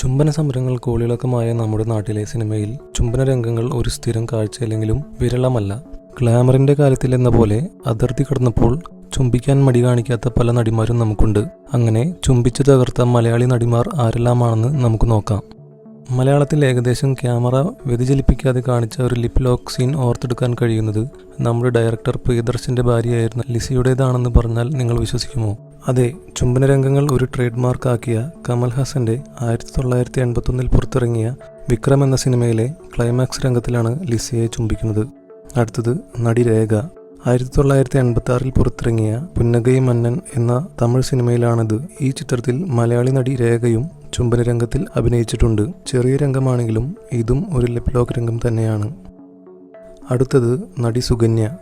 ചുംബന സമരങ്ങൾ കോളിളക്കമായ നമ്മുടെ നാട്ടിലെ സിനിമയിൽ ചുംബന രംഗങ്ങൾ ഒരു സ്ഥിരം കാഴ്ചയല്ലെങ്കിലും വിരളമല്ല. ഗ്ലാമറിന്റെ കാര്യത്തിലെന്ന പോലെ അതിർത്തി കടന്നപ്പോൾ ചുംബിക്കാൻ മടി കാണിക്കാത്ത പല നടിമാരും നമുക്കുണ്ട്. അങ്ങനെ ചുംബിച്ചു തകർത്ത മലയാളി നടിമാർ ആരെല്ലാമാണെന്ന് നമുക്ക് നോക്കാം. മലയാളത്തിൽ ഏകദേശം ക്യാമറ വ്യതിചലിപ്പിക്കാതെ കാണിച്ച ഒരു ലിപ് ലോക്ക് സീൻ ഓർത്തെടുക്കാൻ കഴിയുന്നത് നമ്മുടെ ഡയറക്ടർ പ്രിയദർശന്റെ ഭാര്യയായിരുന്ന ലിസിയുടേതാണെന്ന് പറഞ്ഞാൽ നിങ്ങൾ വിശ്വസിക്കുമോ? അതെ ചുംബന രംഗങ്ങൾ ഒരു ട്രേഡ് മാർക്കാക്കിയ കമൽ ഹാസന്റെ ആയിരത്തി തൊള്ളായിരത്തി എൺപത്തൊന്നിൽ പുറത്തിറങ്ങിയ വിക്രം എന്ന സിനിമയിലെ ക്ലൈമാക്സ് രംഗത്തിലാണ് ലിസിയെ ചുംബിക്കുന്നത്. അടുത്തത് നടി രേഖ. ആയിരത്തി തൊള്ളായിരത്തി എൺപത്തി ആറിൽ പുറത്തിറങ്ങിയ പുന്നഗൈ മന്നൻ എന്ന തമിഴ് സിനിമയിലാണിത്. ഈ ചിത്രത്തിൽ മലയാളി നടി രേഖയും ചുംബന രംഗത്തിൽ അഭിനയിച്ചിട്ടുണ്ട്. ചെറിയ രംഗമാണെങ്കിലും ഇതും ഒരു ലിപ്ലോക്ക് രംഗം തന്നെയാണ്. അടുത്തത് നടി സുകന്യ.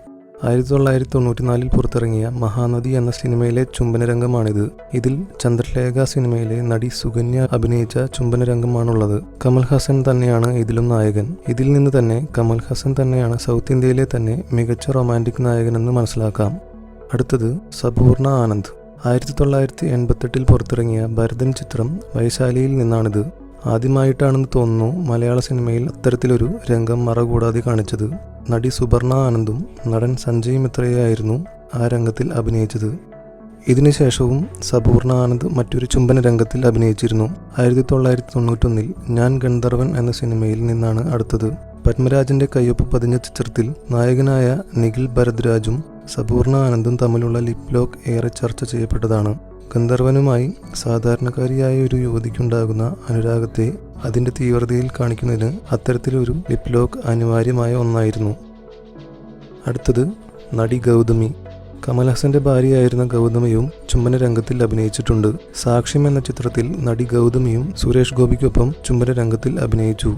ആയിരത്തി തൊള്ളായിരത്തി തൊണ്ണൂറ്റി നാലിൽ പുറത്തിറങ്ങിയ മഹാനദി എന്ന സിനിമയിലെ ചുംബനരംഗമാണിത്. ഇതിൽ ചന്ദ്രലേഖ സിനിമയിലെ നടി സുകന്യ അഭിനയിച്ച ചുംബനരംഗമാണുള്ളത്. കമൽ ഹാസൻ തന്നെയാണ് ഇതിലും നായകൻ. ഇതിൽ നിന്ന് തന്നെ കമൽ ഹാസൻ തന്നെയാണ് സൗത്ത് ഇന്ത്യയിലെ തന്നെ മികച്ച റൊമാന്റിക് നായകനെന്ന് മനസ്സിലാക്കാം. അടുത്തത് സപൂർണ ആനന്ദ്. ആയിരത്തി തൊള്ളായിരത്തി എൺപത്തെട്ടിൽ പുറത്തിറങ്ങിയ ഭരതൻ ചിത്രം വൈശാലിയിൽ നിന്നാണിത്. ആദ്യമായിട്ടാണെന്ന് തോന്നുന്നു മലയാള സിനിമയിൽ അത്തരത്തിലൊരു രംഗം മറകൂടാതെ കാണിച്ചത്. നടി സുബർണ ആനന്ദും നടൻ സഞ്ജയ് മിത്രയായിരുന്നു ആ രംഗത്തിൽ അഭിനയിച്ചത്. ഇതിനുശേഷവും സപൂർണ ആനന്ദ് മറ്റൊരു ചുംബന രംഗത്തിൽ അഭിനയിച്ചിരുന്നു. ആയിരത്തി തൊള്ളായിരത്തി തൊണ്ണൂറ്റൊന്നിൽ ഞാൻ ഗന്ധർവൻ എന്ന സിനിമയിൽ നിന്നാണ് അടുത്തത്. പത്മരാജന്റെ കയ്യൊപ്പ് പതിഞ്ഞ ചിത്രത്തിൽ നായകനായ നിഖിൽ ഭരദ്രാജും സപൂർണ ആനന്ദും തമ്മിലുള്ള ലിപ് ലോക്ക് ഏറെ ചർച്ച ചെയ്യപ്പെട്ടതാണ്. ഗന്ധർവനുമായി സാധാരണക്കാരിയായ ഒരു യുവതിക്കുണ്ടാകുന്ന അനുരാഗത്തെ അതിന്റെ തീവ്രതയിൽ കാണിക്കുന്നതിന് അത്തരത്തിലൊരു ലിപ്ലോക്ക് അനിവാര്യമായ ഒന്നായിരുന്നു. അടുത്തത് നടി ഗൗതമി. കമൽഹാസന്റെ ഭാര്യയായിരുന്ന ഗൗതമിയും ചുംബന രംഗത്തിൽ അഭിനയിച്ചിട്ടുണ്ട്. സാക്ഷ്യം എന്ന ചിത്രത്തിൽ നടി ഗൗതമിയും സുരേഷ് ഗോപിക്കൊപ്പം ചുംബന രംഗത്തിൽ അഭിനയിച്ചു.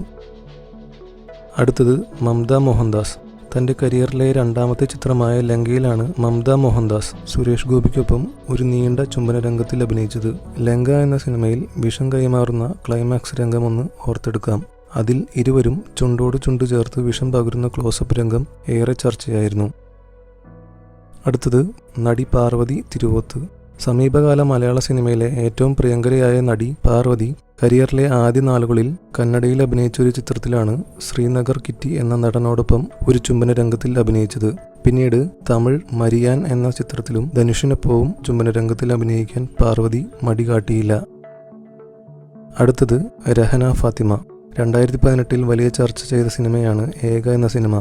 അടുത്തത് മമത മോഹൻദാസ്. തന്റെ കരിയറിലെ രണ്ടാമത്തെ ചിത്രമായ ലങ്കയിലാണ് മമത മോഹൻദാസ്. സുരേഷ് ഗോപിക്കൊപ്പം ഒരു നീണ്ട ചുംബന രംഗത്തിൽ അഭിനയിച്ചത്. ലങ്ക എന്ന സിനിമയിൽ വിഷം കൈമാറുന്ന ക്ലൈമാക്സ് രംഗമൊന്ന് ഓർത്തെടുക്കാം. അതിൽ ഇരുവരും ചുണ്ടോട് ചുണ്ട് ചേർത്ത് വിഷം പകരുന്ന ക്ലോസപ്പ് രംഗം ഏറെ ചർച്ചയായിരുന്നു. അടുത്തത് നടി പാർവതി തിരുവോത്ത്. സമീപകാല മലയാള സിനിമയിലെ ഏറ്റവും പ്രിയങ്കരയായ നടി പാർവതി കരിയറിലെ ആദ്യ നാളുകളിൽ കന്നഡയിൽ അഭിനയിച്ച ഒരു ചിത്രത്തിലാണ് ശ്രീനഗർ കിറ്റി എന്ന നടനോടൊപ്പം ഒരു ചുംബന രംഗത്തിൽ അഭിനയിച്ചത്. പിന്നീട് തമിഴ് മരിയാൻ എന്ന ചിത്രത്തിലും ധനുഷിനൊപ്പവും ചുംബന രംഗത്തിൽ അഭിനയിക്കാൻ പാർവതി മടി കാട്ടിയില്ല. അടുത്തത് രഹന ഫാത്തിമ. രണ്ടായിരത്തി പതിനെട്ടിൽ വലിയ ചർച്ച ചെയ്ത സിനിമയാണ് ഏക എന്ന സിനിമ.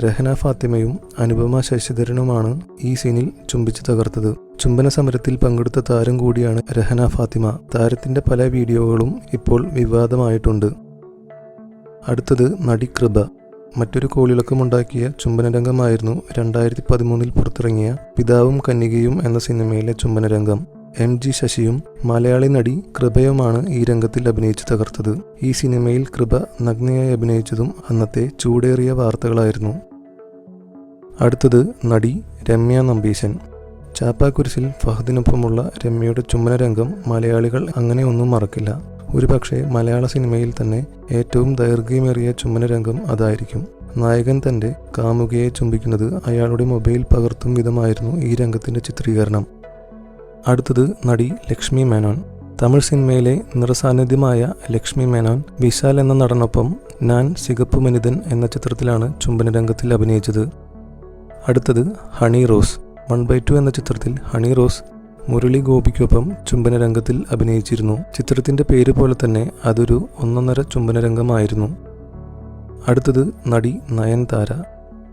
രഹന ഫാത്തിമയും അനുപമ ശശിധരനുമാണ് ഈ സീനിൽ ചുംബിച്ചു തകർത്തത്. ചുംബന സമരത്തിൽ പങ്കെടുത്ത താരം കൂടിയാണ് രഹന ഫാത്തിമ. താരത്തിന്റെ പല വീഡിയോകളും ഇപ്പോൾ വിവാദമായിട്ടുണ്ട്. അടുത്തത് നടി കൃപ. മറ്റൊരു കോളിളക്കമുണ്ടാക്കിയ ചുംബനരംഗമായിരുന്നു രണ്ടായിരത്തി പതിമൂന്നിൽ പുറത്തിറങ്ങിയ പിതാവും കന്യകയും എന്ന സിനിമയിലെ ചുംബന രംഗം എം ജി ശശിയും മലയാളി നടി കൃപയുമാണ് ഈ രംഗത്തിൽ അഭിനയിച്ചു തകർത്തത്. ഈ സിനിമയിൽ കൃപ നഗ്നയായി അഭിനയിച്ചതും അന്നത്തെ ചൂടേറിയ വാർത്തകളായിരുന്നു. അടുത്തത് നടി രമ്യ നമ്പീശൻ. ചാപ്പാക്കുരിശിൽ ഫഹദിനൊപ്പമുള്ള രമ്യയുടെ ചുംബന രംഗം മലയാളികൾ അങ്ങനെ ഒന്നും മറക്കില്ല. ഒരുപക്ഷെ മലയാള സിനിമയിൽ തന്നെ ഏറ്റവും ദൈർഘ്യമേറിയ ചുംബന രംഗം അതായിരിക്കും. നായകൻ തന്റെ കാമുകയെ ചുംബിക്കുന്നത് അയാളുടെ മൊബൈൽ പകർത്തും വിധമായിരുന്നു ഈ രംഗത്തിന്റെ ചിത്രീകരണം. അടുത്തത് നടി ലക്ഷ്മി മേനോൻ. തമിഴ് സിനിമയിലെ നിറസാന്നിധ്യമായ ലക്ഷ്മി മേനോൻ വിശാൽ എന്ന നടനൊപ്പം ഞാൻ സികപ്പ് മനിതൻ എന്ന ചിത്രത്തിലാണ് ചുംബന രംഗത്തിൽ അഭിനയിച്ചത്. അടുത്തത് Honey Rose. One by two എന്ന ചിത്രത്തിൽ ഹണി റോസ് മുരളി ഗോപിക്കൊപ്പം ചുംബന രംഗത്തിൽ അഭിനയിച്ചിരുന്നു. ചിത്രത്തിന്റെ പേര് പോലെ തന്നെ അതൊരു ഒന്നൊന്നര ചുംബന രംഗമായിരുന്നു. അടുത്തത് നടി നയൻതാര.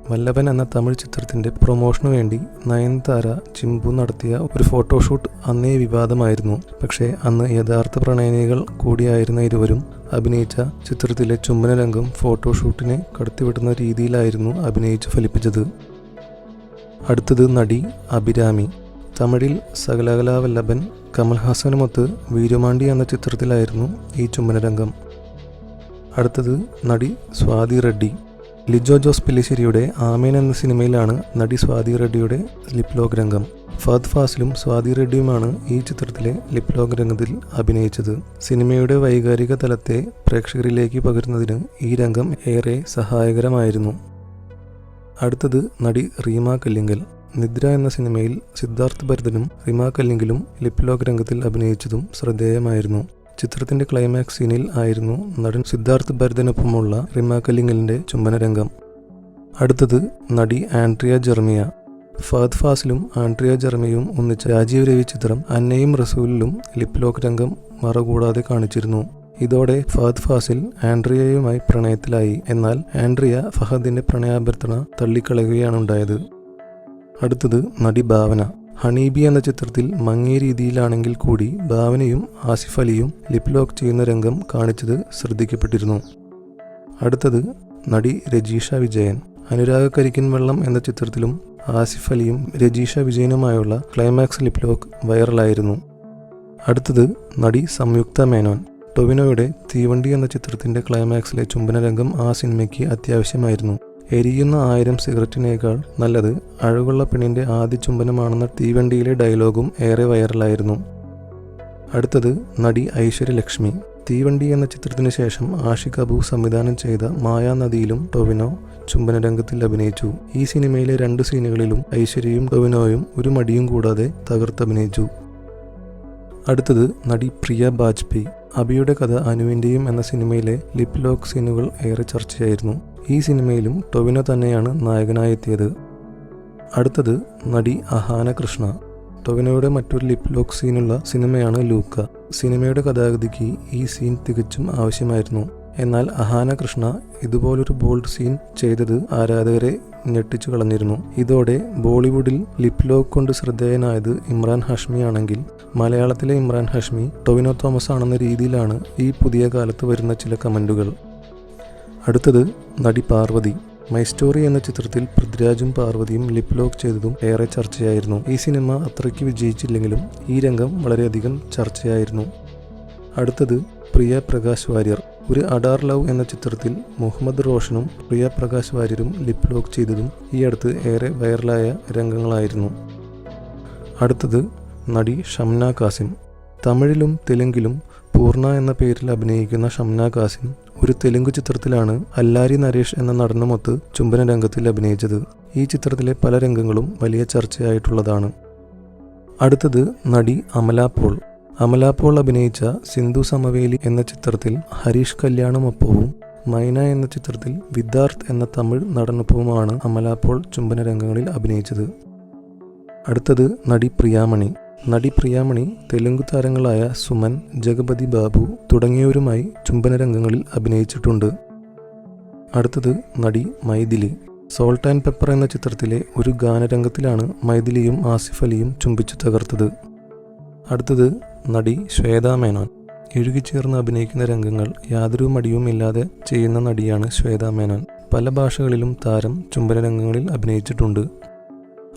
വല്ലഭൻ എന്ന തമിഴ് ചിത്രത്തിന്റെ പ്രൊമോഷനു വേണ്ടി നയൻതാര ചിമ്പു നടത്തിയ ഒരു ഫോട്ടോഷൂട്ട് അന്നേ വിവാദമായിരുന്നു. പക്ഷേ അന്ന് യഥാർത്ഥ പ്രണയനികൾ കൂടിയായിരുന്ന ഇരുവരും അഭിനയിച്ച ചിത്രത്തിലെ ചുംബനരംഗം ഫോട്ടോഷൂട്ടിനെ കടത്തിവിടുന്ന രീതിയിലായിരുന്നു അഭിനയിച്ച് ഫലിപ്പിച്ചത്. അടുത്തത് നടി അഭിരാമി. തമിഴിൽ സകലകലാവല്ലഭൻ കമൽഹാസനുമൊത്ത് വീരുമാണ്ടി എന്ന ചിത്രത്തിലായിരുന്നു ഈ ചുംബനരംഗം. അടുത്തത് നടി സ്വാതി റെഡ്ഡി. ലിജോ ജോസ് പില്ലിശ്ശേരിയുടെ ആമീൻ എന്ന സിനിമയിലാണ് നടി സ്വാതി റെഡ്ഡിയുടെ ലിപ്ലോഗ് രംഗം. ഫഹദ് ഫാസിലും സ്വാതി റെഡ്ഡിയുമാണ് ഈ ചിത്രത്തിലെ ലിപ്ലോഗ് രംഗത്തിൽ അഭിനയിച്ചത്. സിനിമയുടെ വൈകാരിക തലത്തെ പ്രേക്ഷകരിലേക്ക് പകരുന്നതിന് ഈ രംഗം ഏറെ സഹായകരമായിരുന്നു. അടുത്തത് നടി റീമ കല്ലിങ്കൽ. നിദ്ര എന്ന സിനിമയിൽ സിദ്ധാർത്ഥ് ഭരതനും റീമ കല്ലിങ്കലും ലിപ്ലോഗ് രംഗത്തിൽ അഭിനയിച്ചതും ശ്രദ്ധേയമായിരുന്നു. ചിത്രത്തിന്റെ ക്ലൈമാക്സ് സീനിൽ ആയിരുന്നു നടൻ സിദ്ധാർത്ഥ് ഭരതനൊപ്പമുള്ള റിമ ചുംബനരംഗം. അടുത്തത് നടി ആൻഡ്രിയ ജെർമിയ. ഫഹദ് ഫാസിലും ആൻഡ്രിയ ജെർമിയും ഒന്നിച്ച രാജീവ് രവി ചിത്രം അന്നയും റസൂലിലും ലിപ് ലോക്ക് രംഗം മറകൂടാതെ കാണിച്ചിരുന്നു. ഇതോടെ ഫഹദ് ഫാസിൽ ആൻഡ്രിയയുമായി പ്രണയത്തിലായി. എന്നാൽ ആൻഡ്രിയ ഫഹദിന്റെ പ്രണയാഭ്യർത്ഥന തള്ളിക്കളയുകയാണുണ്ടായത്. അടുത്തത് നടി ഭാവന. ഹണീബി എന്ന ചിത്രത്തിൽ മങ്ങിയ രീതിയിലാണെങ്കിൽ കൂടി ഭാവനയും ആസിഫ് അലിയും ലിപ് ലോക്ക് ചെയ്യുന്ന രംഗം കാണിച്ചത് ശ്രദ്ധിക്കപ്പെട്ടിരുന്നു. അടുത്തത് നടി രജീഷ വിജയൻ. അനുരാഗ കരിക്കൻ വെള്ളം എന്ന ചിത്രത്തിലും ആസിഫ് അലിയും രജീഷ വിജയനുമായുള്ള ക്ലൈമാക്സ് ലിപ് ലോക്ക് വൈറലായിരുന്നു. അടുത്തത് നടി സംയുക്ത മേനോൻ. ടൊവിനോയുടെ തീവണ്ടി എന്ന ചിത്രത്തിന്റെ ക്ലൈമാക്സിലെ ചുംബന രംഗം ആ സിനിമയ്ക്ക് അത്യാവശ്യമായിരുന്നു. എരിയുന്ന ആയിരം സിഗരറ്റിനേക്കാൾ നല്ലത് അഴകുള്ള പെണ്ണിന്റെ ആദ്യ ചുംബനമാണെന്ന തീവണ്ടിയിലെ ഡയലോഗും ഏറെ വൈറലായിരുന്നു. അടുത്തത് നടി ഐശ്വര്യലക്ഷ്മി തീവണ്ടി എന്ന ചിത്രത്തിന് ശേഷം ആഷിഖ് അബു സംവിധാനം ചെയ്ത മായാനദിയിലും ടൊവിനോ ചുംബനരംഗത്തിൽ അഭിനയിച്ചു. ഈ സിനിമയിലെ രണ്ട് സീനുകളിലും ഐശ്വര്യയും ടൊവിനോയും ഒരു മടിയും കൂടാതെ തകർത്തഭിനയിച്ചു. അടുത്തത് നടി പ്രിയ ബാജ്പേയി. അബിയുടെ കഥ അനുവിന്റെയും എന്ന സിനിമയിലെ ലിപ് ലോക്ക് സീനുകൾ ഏറെ ചർച്ചയായിരുന്നു. ഈ സിനിമയിലും ടൊവിനോ തന്നെയാണ് നായകനായി എത്തിയത് അടുത്തത് നടി അഹാന കൃഷ്ണ ടൊവിനോയുടെ മറ്റൊരു ലിപ് ലോക്ക് സീനുള്ള സിനിമയാണ് ലൂക്ക. സിനിമയുടെ കഥാഗതിക്ക് ഈ സീൻ തികച്ചും ആവശ്യമായിരുന്നു. എന്നാൽ അഹാന കൃഷ്ണ ഇതുപോലൊരു ബോൾഡ് സീൻ ചെയ്തത് ആരാധകരെ ഞെട്ടിച്ചു കളഞ്ഞിരുന്നു. ഇതോടെ ബോളിവുഡിൽ ലിപ് ലോക്ക് കൊണ്ട് ശ്രദ്ധേയനായത് ഇമ്രാൻ ഹാഷ്മി ആണെങ്കിൽ മലയാളത്തിലെ ഇമ്രാൻ ഹാഷ്മി ടൊവിനോ തോമസ് ആണെന്ന രീതിയിലാണ് ഈ പുതിയ കാലത്ത് വരുന്ന ചില കമന്റുകൾ അടുത്തത് നടി പാർവതി. മൈ സ്റ്റോറി എന്ന ചിത്രത്തിൽ പൃഥ്വിരാജും പാർവതിയും ലിപ് ലോക്ക് ചെയ്തതും ഏറെ ചർച്ചയായിരുന്നു. ഈ സിനിമ അത്രയ്ക്ക് വിജയിച്ചില്ലെങ്കിലും ഈ രംഗം വളരെയധികം ചർച്ചയായിരുന്നു. അടുത്തത് പ്രിയ പ്രകാശ് വാര്യർ. ഒരു അഡാർ ലവ് എന്ന ചിത്രത്തിൽ മുഹമ്മദ് റോഷനും പ്രിയ പ്രകാശ് വാര്യരും ലിപ് ലോക്ക് ചെയ്തതും ഈ അടുത്ത് ഏറെ വൈറലായ രംഗങ്ങളായിരുന്നു. അടുത്തത് നടി ഷംന കാസിം തമിഴിലും തെലുങ്കിലും പൂർണ എന്ന പേരിൽ അഭിനയിക്കുന്ന ഷംന കാസിം ഒരു തെലുങ്ക് ചിത്രത്തിലാണ് അല്ലാരി നരേഷ് എന്ന നടനുമൊത്ത് ചുംബന രംഗത്തിൽ അഭിനയിച്ചത്. ഈ ചിത്രത്തിലെ പല രംഗങ്ങളും വലിയ ചർച്ചയായിട്ടുള്ളതാണ്. അടുത്തത് നടി അമല പോൾ. പോൾ അഭിനയിച്ച സിന്ധു സമവേലി എന്ന ചിത്രത്തിൽ ഹരീഷ് കല്യാണമൊപ്പവും മൈന എന്ന ചിത്രത്തിൽ വിദ്യാർത്ഥ് എന്ന തമിഴ് നടനൊപ്പവുമാണ് അമല പോൾ ചുംബന രംഗങ്ങളിൽ അഭിനയിച്ചത്. അടുത്തത് നടി പ്രിയാമണി. നടി പ്രിയാമണി തെലുങ്ക് താരങ്ങളായ സുമൻ ജഗപതി ബാബു തുടങ്ങിയവരുമായി ചുംബന രംഗങ്ങളിൽ അഭിനയിച്ചിട്ടുണ്ട്. അടുത്തത് നടി മൈഥിലി. സോൾട്ട് ആൻഡ് പെപ്പർ എന്ന ചിത്രത്തിലെ ഒരു ഗാനരംഗത്തിലാണ് മൈഥിലിയും ആസിഫ് അലിയും ചുംബിച്ചു തകർത്തത്. അടുത്തത് നടി ശ്വേതാ മേനോൻ. ഇഴുകിച്ചേർന്ന് അഭിനയിക്കുന്ന രംഗങ്ങൾ യാതൊരു മടിയും ഇല്ലാതെ ചെയ്യുന്ന നടിയാണ് ശ്വേതാ മേനോൻ. പല ഭാഷകളിലും താരം ചുംബന രംഗങ്ങളിൽ അഭിനയിച്ചിട്ടുണ്ട്.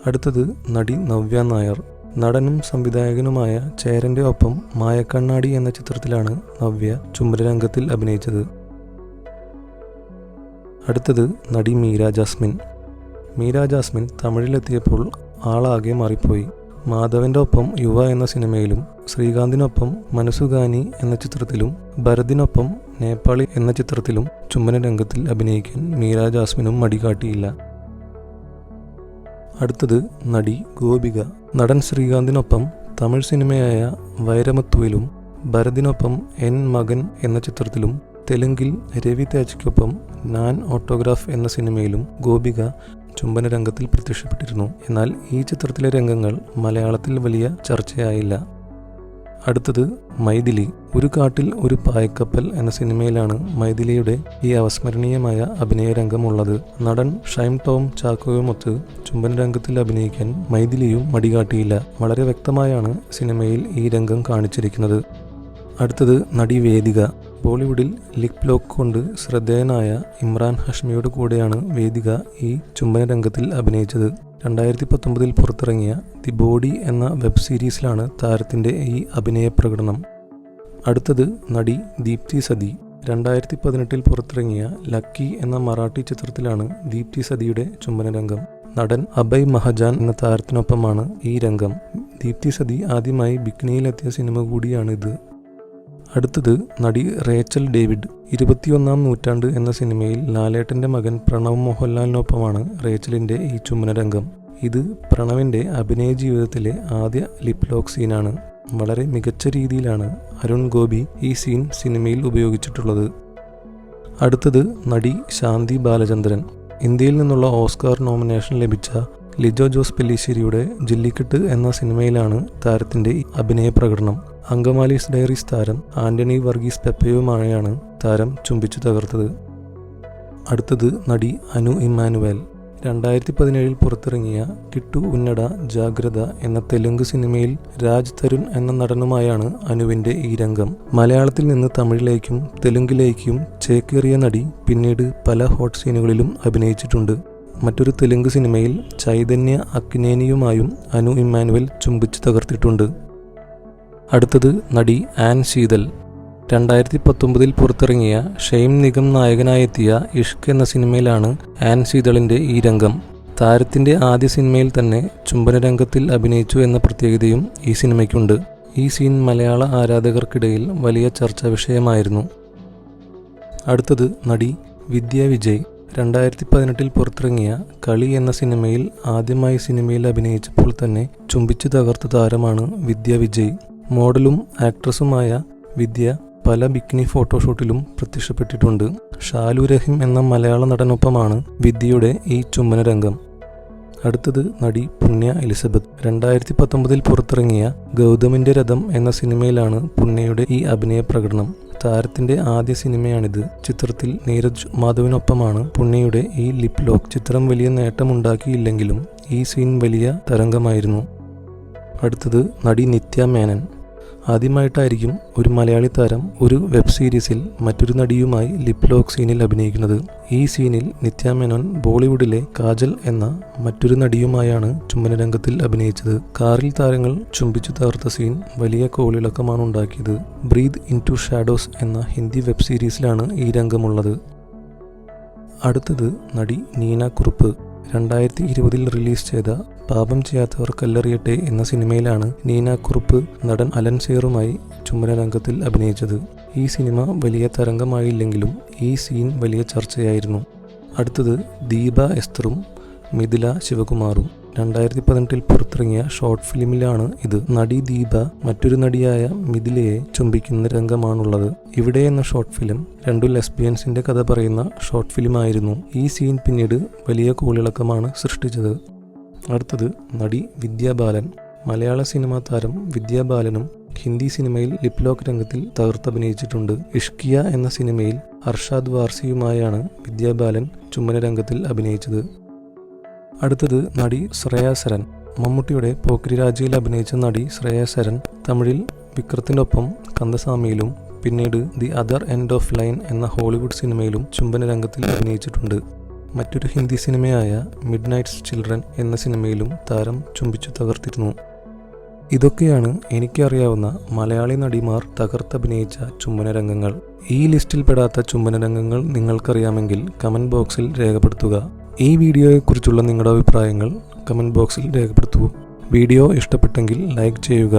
അടുത്തത് നടി നവ്യ നായർ. നടനും സംവിധായകനുമായ ചേരന്റെ ഒപ്പം മായക്കണ്ണാടി എന്ന ചിത്രത്തിലാണ് നവ്യ ചുമരരംഗത്തിൽ അഭിനയിച്ചത്. അടുത്തത് നടി മീര ജാസ്മിൻ. മീര ജാസ്മിൻ തമിഴിലെത്തിയപ്പോൾ ആളാകെ മാറിപ്പോയി. മാധവന്റെ ഒപ്പം യുവ എന്ന സിനിമയിലും ശ്രീകാന്തിനൊപ്പം മനസുഗാനി എന്ന ചിത്രത്തിലും ഭരതിനൊപ്പം നേപ്പാളി എന്ന ചിത്രത്തിലും ചുമ്മന രംഗത്തിൽ അഭിനയിക്കാൻ മീര ജാസ്മിനും മടികാട്ടിയില്ല. അടുത്തത് നടി ഗോപിക. നടൻ ശ്രീകാന്തിനൊപ്പം തമിഴ് സിനിമയായ വൈരമത്വയിലും ഭരതിനൊപ്പം എൻ മകൻ എന്ന ചിത്രത്തിലും തെലുങ്കിൽ രവി തേജയ്ക്കൊപ്പം നാൻ ഓട്ടോഗ്രാഫ് എന്ന സിനിമയിലും ഗോപിക ചുംബന രംഗത്തിൽ പ്രത്യക്ഷപ്പെട്ടിരുന്നു. എന്നാൽ ഈ ചിത്രത്തിലെ രംഗങ്ങൾ മലയാളത്തിൽ വലിയ ചർച്ചയായില്ല. അടുത്തത് മൈഥിലി. ഒരു കാട്ടിൽ ഒരു പായക്കപ്പൽ എന്ന സിനിമയിലാണ് മൈഥിലിയുടെ ഈ അവസ്മരണീയമായ അഭിനയ രംഗമുള്ളത്. നടൻ ഷൈം ടോം ചാക്കോയുമൊത്ത് ചുംബന രംഗത്തിൽ അഭിനയിക്കാൻ മൈഥിലിയും മടികാട്ടിയില്ല. വളരെ വ്യക്തമായാണ് സിനിമയിൽ ഈ രംഗം കാണിച്ചിരിക്കുന്നത്. അടുത്തത് നടി വേദിക. ബോളിവുഡിൽ ലിപ് ലോക്ക് കൊണ്ട് ശ്രദ്ധേയനായ ഇമ്രാൻ ഹഷ്മിയുടെ കൂടെയാണ് വേദിക ഈ ചുംബന രംഗത്തിൽ അഭിനയിച്ചത്. രണ്ടായിരത്തി പത്തൊമ്പതിൽ പുറത്തിറങ്ങിയ ദി ബോഡി എന്ന വെബ് സീരീസിലാണ് താരത്തിന്റെ ഈ അഭിനയ പ്രകടനം. അടുത്തത് നടി ദീപ്തി സതി. രണ്ടായിരത്തി പതിനെട്ടിൽ പുറത്തിറങ്ങിയ ലക്കി എന്ന മറാഠി ചിത്രത്തിലാണ് ദീപ്തി സതിയുടെ ചുംബന രംഗം. നടൻ അഭയ് മഹജാൻ എന്ന താരത്തിനൊപ്പമാണ് ഈ രംഗം. ദീപ്തി സതി ആദ്യമായി ബിക്നിയിലെത്തിയ സിനിമ കൂടിയാണിത്. അടുത്തത് നടി റേച്ചൽ ഡേവിഡ് ഇരുപത്തിയൊന്നാം നൂറ്റാണ്ട് എന്ന സിനിമയിൽ ലാലേട്ടന്റെ മകൻ പ്രണവ് മോഹൻലാലിനൊപ്പമാണ് റേച്ചലിന്റെ ഈ ചുമന രംഗം ഇത് പ്രണവിന്റെ അഭിനയ ജീവിതത്തിലെ ആദ്യ ലിപ് ലോക്ക് സീനാണ് വളരെ മികച്ച രീതിയിലാണ് അരുൺ ഗോപി ഈ സീൻ സിനിമയിൽ ഉപയോഗിച്ചിട്ടുള്ളത്. അടുത്തത് നടി ശാന്തി ബാലചന്ദ്രൻ ഇന്ത്യയിൽ നിന്നുള്ള ഓസ്കാർ നോമിനേഷൻ ലഭിച്ച ലിജോ ജോസ് പെല്ലിശ്ശേരിയുടെ ജില്ലിക്കെട്ട് എന്ന സിനിമയിലാണ് താരത്തിന്റെ അഭിനയ പ്രകടനം. അങ്കമാലീസ് ഡയറീസ് താരം ആന്റണി വർഗീസ് പെപ്പയുമായാണ് താരം ചുംബിച്ചു തകർത്തത്. അടുത്തത് നടി അനു ഇമ്മാനുവേൽ. രണ്ടായിരത്തി പതിനേഴിൽ പുറത്തിറങ്ങിയ കിട്ടു ഉന്നട ജാഗ്രത എന്ന തെലുങ്ക് സിനിമയിൽ രാജ് തരുൺ എന്ന നടനുമായാണ് അനുവിന്റെ ഈ രംഗം. മലയാളത്തിൽ നിന്ന് തമിഴിലേക്കും തെലുങ്കിലേക്കും ചേക്കേറിയ നടി പിന്നീട് പല ഹോട്ട് സീനുകളിലും അഭിനയിച്ചിട്ടുണ്ട്. മറ്റൊരു തെലുങ്ക് സിനിമയിൽ ചൈതന്യ അക്നേനിയുമായും അനു ഇമ്മാനുവൽ ചുംബിച്ച് തകർത്തിട്ടുണ്ട്. അടുത്തത് നടി ആൻ ശീതൽ. രണ്ടായിരത്തി പത്തൊമ്പതിൽ പുറത്തിറങ്ങിയ ഷെയ്ം നിഗം നായകനായെത്തിയ ഇഷ്ക് എന്ന സിനിമയിലാണ് ആൻ ശീതളിന്റെ ഈ രംഗം. താരത്തിന്റെ ആദ്യ സിനിമയിൽ തന്നെ ചുംബന രംഗത്തിൽ അഭിനയിച്ചു എന്ന പ്രത്യേകതയും ഈ സിനിമയ്ക്കുണ്ട്. ഈ സീൻ മലയാള ആരാധകർക്കിടയിൽ വലിയ ചർച്ചാ വിഷയമായിരുന്നു. അടുത്തത് നടി വിദ്യ വിജയ്. രണ്ടായിരത്തി പതിനെട്ടിൽ പുറത്തിറങ്ങിയ കളി എന്ന സിനിമയിൽ ആദ്യമായി സിനിമയിൽ അഭിനയിച്ചപ്പോൾ തന്നെ ചുംബിച്ചു തകർത്ത താരമാണ് വിദ്യ വിജയ്. മോഡലും ആക്ട്രസുമായ വിദ്യ പല ബിക്കിനി ഫോട്ടോഷൂട്ടിലും പ്രത്യക്ഷപ്പെട്ടിട്ടുണ്ട്. ഷാലു രഹിം എന്ന മലയാള നടനൊപ്പമാണ് വിദ്യയുടെ ഈ ചുംബന രംഗം അടുത്തത് നടി പുണ്യ എലിസബത്ത്. രണ്ടായിരത്തി പത്തൊമ്പതിൽ പുറത്തിറങ്ങിയ ഗൗതമിന്റെ രഥം എന്ന സിനിമയിലാണ് പുണ്യയുടെ ഈ അഭിനയ പ്രകടനം. താരത്തിന്റെ ആദ്യ സിനിമയാണിത്. ചിത്രത്തിൽ നീരജ് മാധവിനൊപ്പമാണ് പുണ്യയുടെ ഈ ലിപ് ലോക്ക്. ചിത്രം വലിയ നേട്ടമുണ്ടാക്കിയില്ലെങ്കിലും ഈ സീൻ വലിയ തരംഗമായിരുന്നു. അടുത്തത് നടി നിത്യ മേനൻ. ആദ്യമായിട്ടായിരിക്കും ഒരു മലയാളി താരം ഒരു വെബ് സീരീസിൽ മറ്റൊരു നടിയുമായി ലിപ് ലോക്ക് സീനിൽ അഭിനയിക്കുന്നത്. ഈ സീനിൽ നിത്യ മേനോൻ ബോളിവുഡിലെ കാജൽ എന്ന മറ്റൊരു നടിയുമായാണ് ചുംബന രംഗത്തിൽ അഭിനയിച്ചത്. കാറിൽ താരങ്ങൾ ചുംബിച്ചു തകർത്ത സീൻ വലിയ കോളിളക്കമാണ് ഉണ്ടാക്കിയത്. ബ്രീത് ഇൻ ടു ഷാഡോസ് എന്ന ഹിന്ദി വെബ് സീരീസിലാണ് ഈ രംഗമുള്ളത്. അടുത്തത് നടി നീന കുറുപ്പ്. രണ്ടായിരത്തി ഇരുപതിൽ റിലീസ് ചെയ്ത പാപം ചെയ്യാത്തവർ കല്ലെറിയട്ടെ എന്ന സിനിമയിലാണ് നീന കുറുപ്പ് നടൻ അലൻ സേറുമായി ചുമര രംഗത്തിൽ അഭിനയിച്ചത്. ഈ സിനിമ വലിയ തരംഗമായില്ലെങ്കിലും ഈ സീൻ വലിയ ചർച്ചയായിരുന്നു. അടുത്തത് ദീപ എസ്തറും മിഥില ശിവകുമാറും. രണ്ടായിരത്തി പതിനെട്ടിൽ പുറത്തിറങ്ങിയ ഷോർട്ട് ഫിലിമിലാണ് ഇത്. നടി ദീപ മറ്റൊരു നടിയായ മിഥിലയെ ചുംബിക്കുന്ന രംഗമാണുള്ളത്. ഇവിടെ എന്ന ഷോർട്ട് ഫിലിം രണ്ടു ലെസ്ബിയൻസിന്റെ കഥ പറയുന്ന ഷോർട്ട് ഫിലിമായിരുന്നു. ഈ സീൻ പിന്നീട് വലിയ കൂളിളക്കമാണ് സൃഷ്ടിച്ചത്. അടുത്തത് നടി വിദ്യാബാലൻ മലയാള സിനിമാ താരം വിദ്യാബാലനും ഹിന്ദി സിനിമയിൽ ലിപ്ലോക്ക് രംഗത്തിൽ തകർത്തഭിനയിച്ചിട്ടുണ്ട് ഇഷ്കിയ എന്ന സിനിമയിൽ അർഷാദ് വാർസിയുമായാണ് വിദ്യാബാലൻ ചുമ്മന രംഗത്തിൽ അഭിനയിച്ചത്. അടുത്തത് നടി ശ്രേയാസരൻ മമ്മൂട്ടിയുടെ പോക്രി രാജയിൽ അഭിനയിച്ച നടി ശ്രേയാസരൻ തമിഴിൽ വിക്രത്തിനൊപ്പം കന്ദസ്വാമിയിലും പിന്നീട് the other end of line എന്ന ഹോളിവുഡ് സിനിമയിലും ചുംബന രംഗത്തിൽ അഭിനയിച്ചിട്ടുണ്ട്. മറ്റൊരു ഹിന്ദി സിനിമയായ മിഡ് നൈറ്റ്സ് ചിൽഡ്രൻ എന്ന സിനിമയിലും താരം ചുംബിച്ചു തകർത്തിരുന്നു. ഇതൊക്കെയാണ് എനിക്കറിയാവുന്ന മലയാളി നടിമാർ തകർത്തഭിനയിച്ച ചുംബന രംഗങ്ങൾ. ഈ ലിസ്റ്റിൽ പെടാത്ത ചുംബന രംഗങ്ങൾ നിങ്ങൾക്കറിയാമെങ്കിൽ കമന്റ് ബോക്സിൽ രേഖപ്പെടുത്തുക. ഈ വീഡിയോയെക്കുറിച്ചുള്ള നിങ്ങളുടെ അഭിപ്രായങ്ങൾ കമന്റ് ബോക്സിൽ രേഖപ്പെടുത്തൂ. വീഡിയോ ഇഷ്ടപ്പെട്ടെങ്കിൽ ലൈക്ക് ചെയ്യുക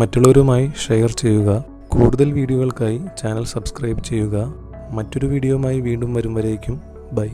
മറ്റുള്ളവരുമായി ഷെയർ ചെയ്യുക. കൂടുതൽ വീഡിയോകൾക്കായി ചാനൽ സബ്സ്ക്രൈബ് ചെയ്യുക. മറ്റൊരു വീഡിയോയുമായി വീണ്ടും വരും വരേക്കും. ബൈ